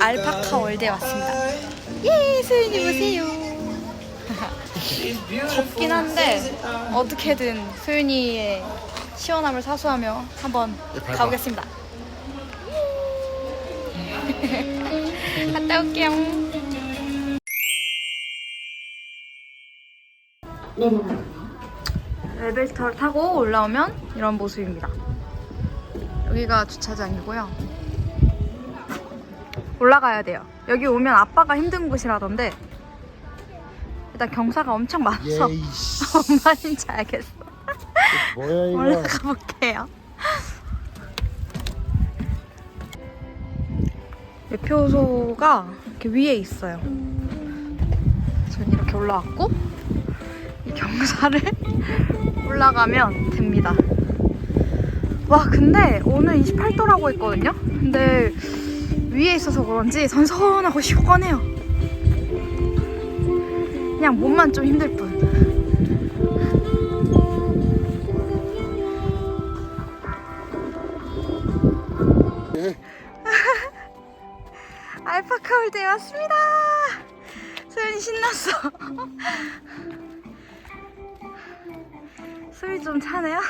알파카 월드에 왔습니다. 예, 소윤이 보세요. 덥긴 한데 어떻게든 소윤이의 시원함을 사수하며 한번 가보겠습니다. 갔다 올게요. 엘리베이터를 타고 올라오면 이런 모습입니다. 여기가 주차장이고요. 올라가야 돼요. 여기 오면 아빠가 힘든 곳이라던데 일단 경사가 엄청 많아서 뭔 말인지 알겠어. 뭐야 이거 올라가 볼게요. 매표소가 이렇게 위에 있어요. 전 이렇게 올라왔고 이 경사를 올라가면 됩니다. 와 근데 오늘 28도라고 했거든요. 근데 위에 있어서 그런지 선선하고 시원해요. 그냥 몸만 좀 힘들 뿐. 예. 알파카 월드에 왔습니다. 소연이 신났어. 소리 좀 차네요.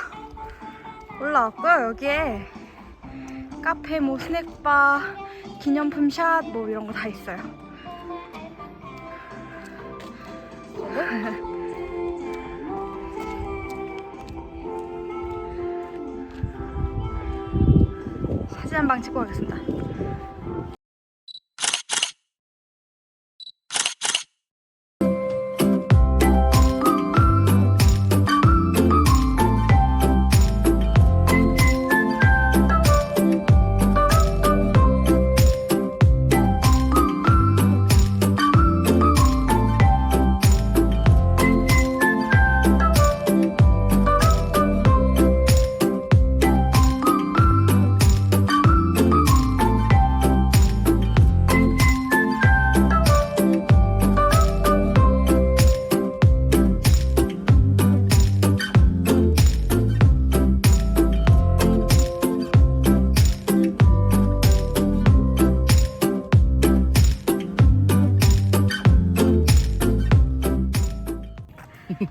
올라왔고요. 여기에 카페, 뭐 스낵바, 기념품 샷, 뭐 이런 거 다 있어요. 사진 한 방 찍고 가겠습니다.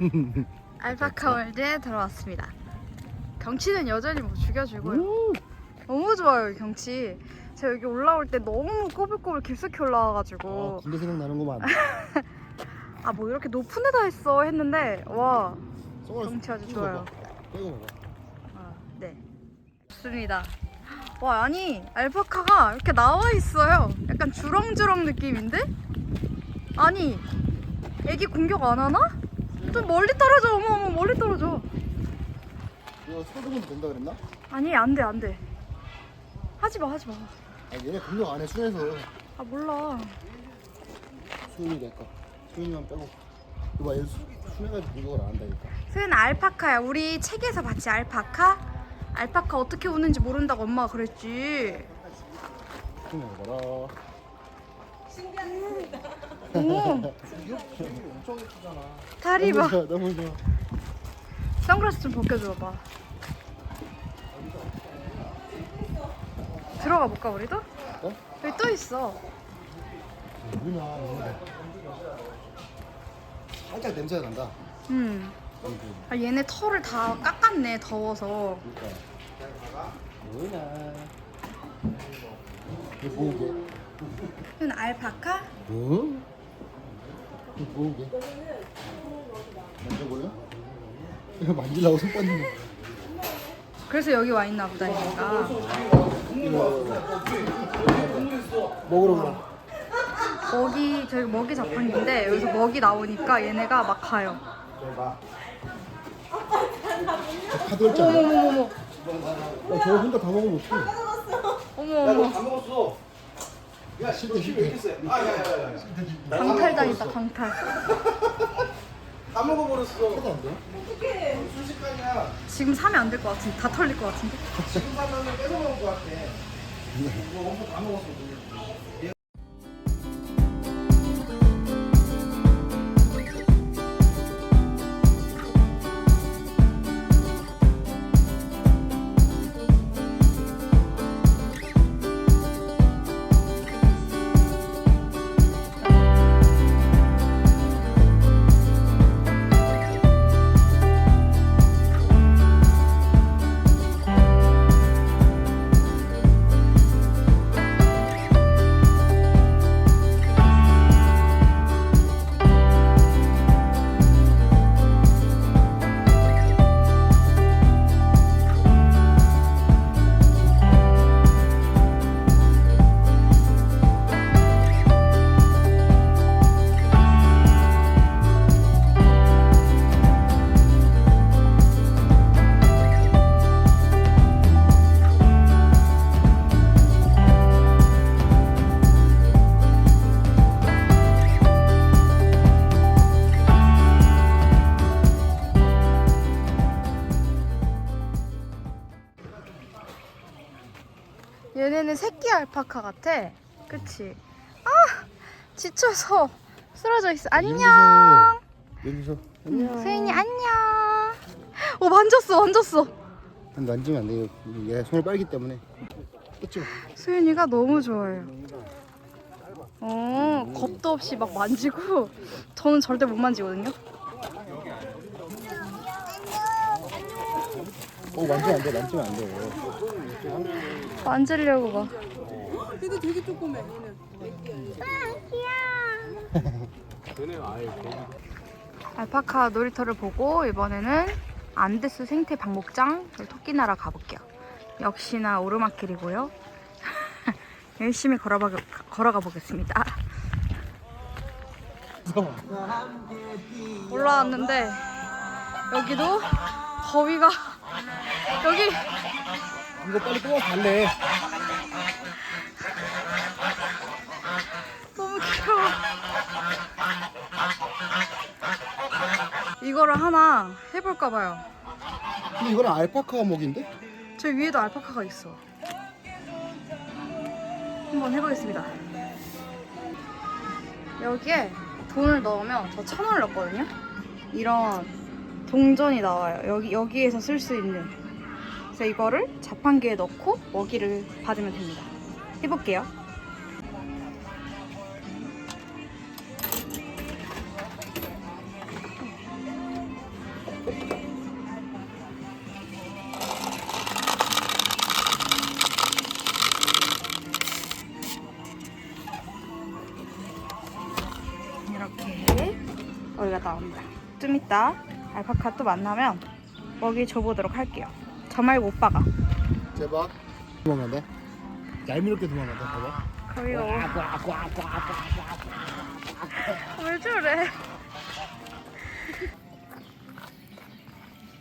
알파카 월드에 들어왔습니다. 경치는 여전히 뭐 죽여주고요. 너무 좋아요, 이 경치. 제가 여기 올라올 때 너무 꼬불꼬불 깊숙이 아, 올라와가지고 군대 생각나는구만 아 뭐 이렇게 높은 데다 했어 했는데 와 경치 아주 좋아요. 봐봐. 끼고 봐봐 아, 네. 좋습니다. 와, 아니, 알파카가 이렇게 나와 있어요. 약간 주렁주렁 느낌인데? 아니, 애기 공격 안 하나? 좀 멀리 떨어져. 어머, 어머, 멀리 떨어져. 이거 서두면 된다 그랬나? 아니, 안 돼, 안 돼. 하지 마, 하지 마. 아 얘네 공격 안해 순해서 아, 몰라. 수윤이 내거 수윤이만 빼고 이거 봐얘 수- 순해가지고 공격을 안 한다니까 소연 알파카야. 우리 책에서 봤지, 알파카? 알파카 어떻게 우는지 모른다고 엄마가 그랬지. 수윤이 봐라 오, 엄청 예쁘잖아 다리 봐. 너무 좋아 너무 좋아 선글라스 좀 벗겨줘봐. 들어가 볼까 우리도? 어? 여기 또 있어. 얘네 살짝 냄새가 난다 음. 아이고 아, 얘네 털을 다 깎았네 더워서. 그러니까 뭐냐 이거 뭐게? 이건 알파카? 뭐? 이거 뭐게? 만져볼래? 이거 만지려고 손 뻗는 거 그래서 여기 와 있나 보다 얘가. 먹으러 가라 먹이 저기 먹이 자판인데 여기서 먹이 나오니까 얘네가 막 가요. 카드 했잖아 어머머머머. 야, 저거 혼자 다 먹으면 어떡해 어머어머. 다 먹었어. 야, 실대 왜. 이렇게 세? 아, 야, 야, 야. 강탈당했다 강탈. 다 먹어버렸어. 안 돼? 순식간이야. 지금 사면 안 될 것 같은데 다 털릴 것 같은데. 지금 사면 뺏어 먹을 것 같아. 이거 엄청 다 먹었어. 알파카 같아. 그치? 아 지쳐서 쓰러져 있어. 안녕. 여기서 수인이 안녕. 오 만졌어 만졌어. 만지면 안 돼요. 얘 손을 빨기 때문에. 그쵸? 수윤이가 너무 좋아해요. 어, 겁도 없이 막 만지고 저는 절대 못 만지거든요. 어 만지면 안 돼. 만지면 안 돼. 만지려고 막. 그래도 되게 조그매 얘는. 알파카 놀이터를 보고 이번에는 안데스 생태 박목장 토끼나라 가볼게요. 역시나 오르막길이고요. 열심히 걸어봐, 걸어가 보겠습니다. 올라왔는데 여기도 거위가 여기 이거 빨리 뽑아 갈래. 너무 귀여워. 이거를 하나 해볼까 봐요. 근데 이거는 알파카 먹인데? 저 위에도 알파카가 있어. 한번 해보겠습니다. 여기에 돈을 넣으면 저 천 원을 넣었거든요. 이런 동전이 나와요. 여기 여기에서 쓸 수 있는. 그래서 이거를 자판기에 넣고 먹이를 받으면 됩니다. 해볼게요. 나옵니다. 좀 이따 알파카 또 만나면 먹이 줘보도록 할게요. 저 말고 오빠가. 제발. 도망간다. 얄미롭게 도망간다. 봐봐. 거기가 왜 저래?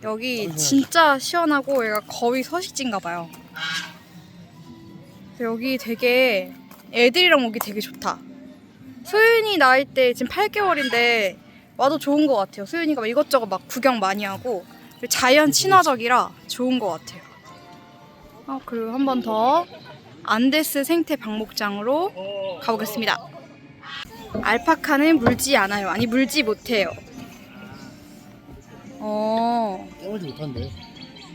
여기 진짜 시원하고 얘가 거의 서식지인가 봐요. 여기 되게 애들이랑 오기 되게 좋다. 소윤이 나이 때 지금 8개월인데 와도 좋은 것 같아요. 소윤이가 막 이것저것 막 구경 많이 하고 자연 친화적이라 좋은 것 같아요. 아, 그리고 한 번 더 안데스 생태 박목장으로 가보겠습니다. 알파카는 물지 않아요. 아니 물지 못해요. 어, 깨물지 못한대.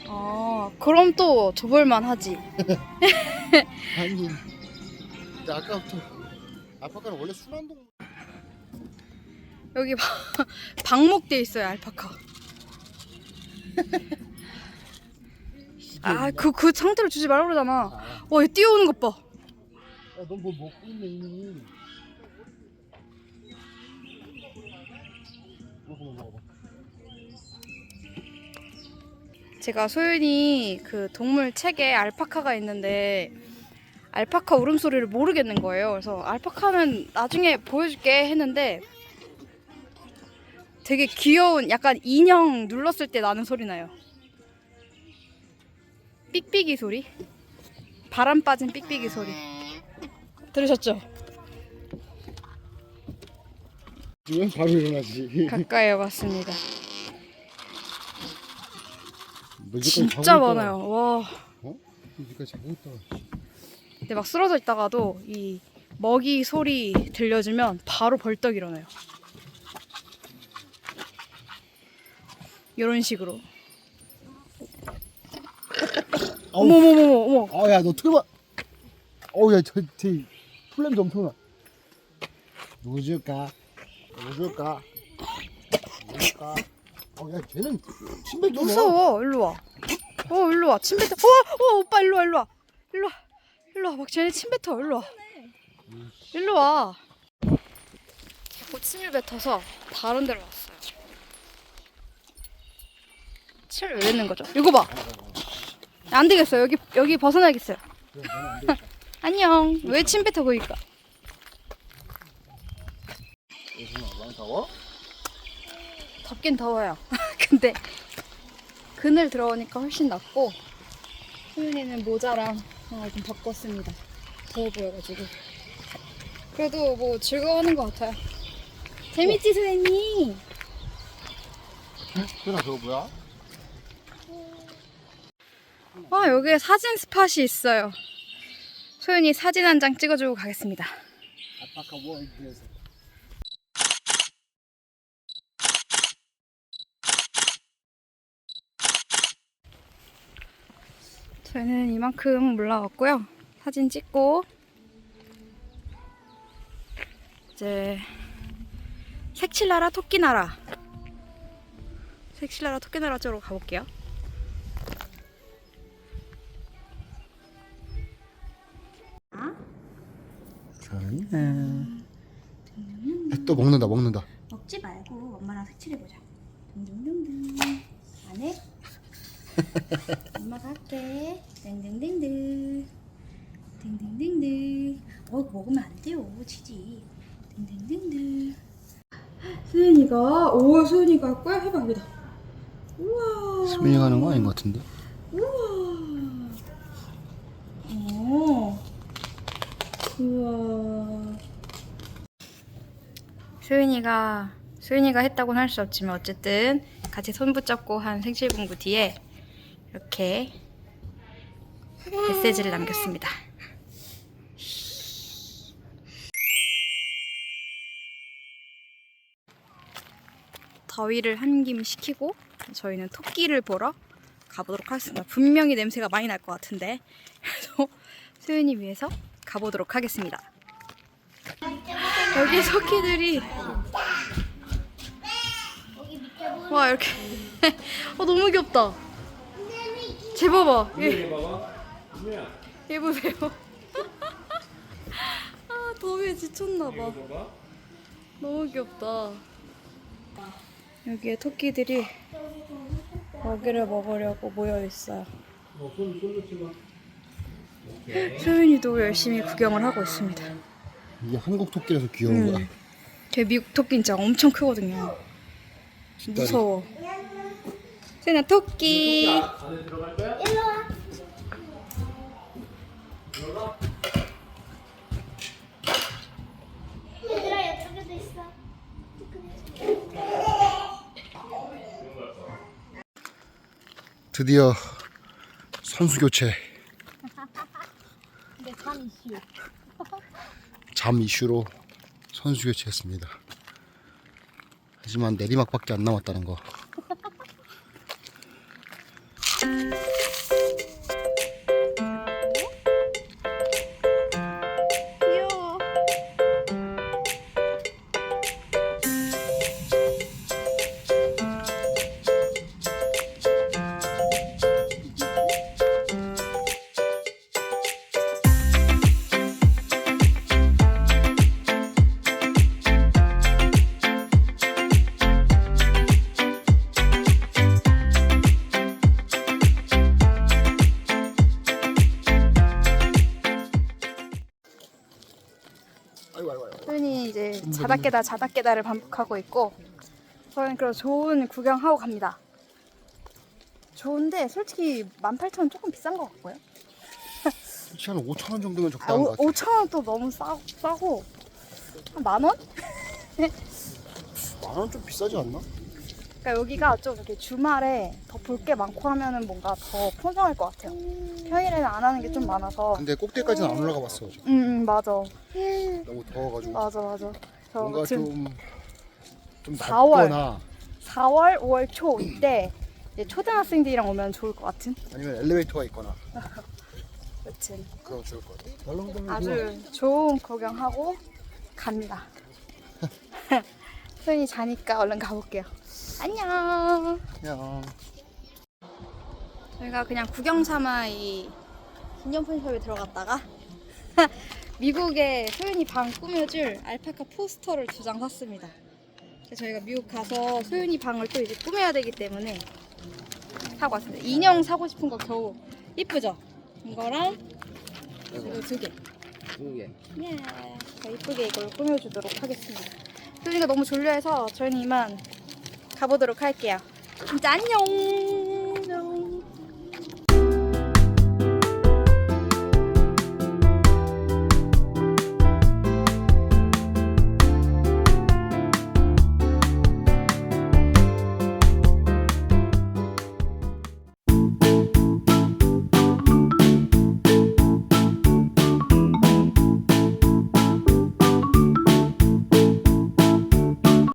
어, 그럼 또 줘볼만 하지. 아니. 근데 아까부터 알파카는 원래 순한 동물. 여기 봐, 방목돼 있어요 알파카. 아, 그, 그 상태로 주지 말라 그러잖아. 와, 얘 뛰어오는 것 봐. 야, 넌뭐 먹고 있네 이미. 제가 소윤이 그 동물 책에 알파카가 있는데 알파카 울음소리를 모르겠는 거예요. 그래서 알파카는 나중에 보여줄게 했는데 되게 귀여운 약간 인형 눌렀을 때 나는 소리 나요. 삑삑이 소리? 바람 빠진 삑삑이 소리. 들으셨죠? 지금 바로 일어나지. 가까이 와봤습니다. 진짜 많아요. 와. 어? 이제까지 자고 있다가. 근데 막 쓰러져 있다가도 이 먹이 소리 들려주면 바로 벌떡 일어나요. 이런 식으로. 아우. 어머머머머 어머. 아, 야, 너 틀봐. 어우, 야, 저, 저, 플랜도 엄청나. 누구 줄까? 누구 줄까? 누구 줄까? 어, 야, 쟤는 침뱉 좀 무서워. 일로 와. 어 일로 와. 침 뱉어. 어, 어 오빠 일로 와 일로 와. 일로 와. 일로 와. 막 쟤네 침 뱉어. 일로 와. 일로 와. 자꾸 침을 뱉어서 다른 데로 왔어요. 왜 뱉는 거죠? 이거 봐. 안 되겠어요. 여기 여기 벗어나야겠어요. 안녕. 왜 침 뱉어 보니까? 많이 더워? 덥긴 더워요. 근데 그늘 들어오니까 훨씬 낫고 소윤이는 모자랑 어, 좀 바꿨습니다. 더워 보여가지고. 그래도 뭐 즐거워하는 것 같아요. 재밌지 소윤이? 그나 저거 뭐야? 아 여기에 사진 스팟이 있어요. 소윤이 사진 한 장 찍어주고 가겠습니다. 저희는 이만큼 올라왔고요. 사진 찍고 이제 색칠나라 토끼나라 색칠나라 토끼나라 쪽으로 가볼게요. 또 먹는다 먹는다. 먹지 말고 엄마랑 색칠해보자. 둥둥둥둥. 안 해? 엄마가 할게. 땡땡땡등. 땡땡땡등. 어, 먹으면 안 돼요. 치지. 땡땡땡등. 수연이가, 오, 수연이가 할 거야? 해봐, 여기다. 우와. 수민이 가는 거 아닌 것 같은데? 우와. 어. 우와. 소윤이가 소윤이가 했다고는 할 수 없지만 어쨌든 같이 손 붙잡고 한 생칠 공부 뒤에 이렇게 메시지를 남겼습니다. 더위를 한김 식히고 저희는 토끼를 보러 가보도록 하겠습니다. 분명히 냄새가 많이 날 것 같은데 그래서 소윤이 위해서 가보도록 하겠습니다. 여기 토끼들이 와 이렇게 어 너무 귀엽다. 쟤 봐봐. 얘, 얘 보세요. 아 더위에 지쳤나 봐. 너무 귀엽다. 여기에 토끼들이 먹이를 먹으려고 모여 있어요. 소윤이도 열심히 구경을 하고 있습니다. 이게 한국 토끼라서 귀여운 거야. 걔 미국 토끼 진짜 엄청 크거든요. 무서워. 세나 토끼. 얘들아 이쪽에도 있어. 드디어 선수 교체. 잠 이슈로 선수 교체했습니다. 하지만 내리막밖에 안 남았다는 거. 자다 깨다 자다 깨다를 반복하고 있고 저는 그래서 좋은 구경하고 갑니다. 좋은데 솔직히 18,000원 조금 비싼 것 같고요. 솔직히 한 5천 원 정도면 아, 적당한 것 같아. 5,000원 또 너무 싸, 싸고 한 만 원? 만원 좀 비싸지 않나? 그러니까 여기가 좀 이렇게 주말에 더 볼 게 많고 하면은 뭔가 더 풍성할 것 같아요. 평일에는 안 하는 게 좀 많아서. 근데 꼭대기까지는 안 올라가 봤어. 아직. 음, 음, 맞아. 너무 더워가지고. 맞아, 맞아. 저 뭔가 지금 좀좀 4월. 낮거나 4월, 5월 초 이때 이제 초등학생들이랑 오면 좋을 것 같은. 아니면 엘리베이터가 있거나 여튼 그럼 좋을 것 같아. 덜렁덜렁 아주 좋은 구경하고 갑니다. 소연이 자니까 얼른 가볼게요. 안녕. 그냥 저희가 그냥 구경 삼아 이 기념품 숍에 들어갔다가 미국에 소윤이 방 꾸며줄 알파카 포스터를 두 장 샀습니다. 저희가 미국 가서 소윤이 방을 또 이제 꾸며야 되기 때문에 사고 왔습니다. 인형 사고 싶은 거 겨우 이쁘죠? 이거랑 이거 두 개. 두 개. 예. 자, 이쁘게 이걸 꾸며주도록 하겠습니다. 소윤이가 너무 졸려해서 저희는 이만 가보도록 할게요. 진짜 안녕.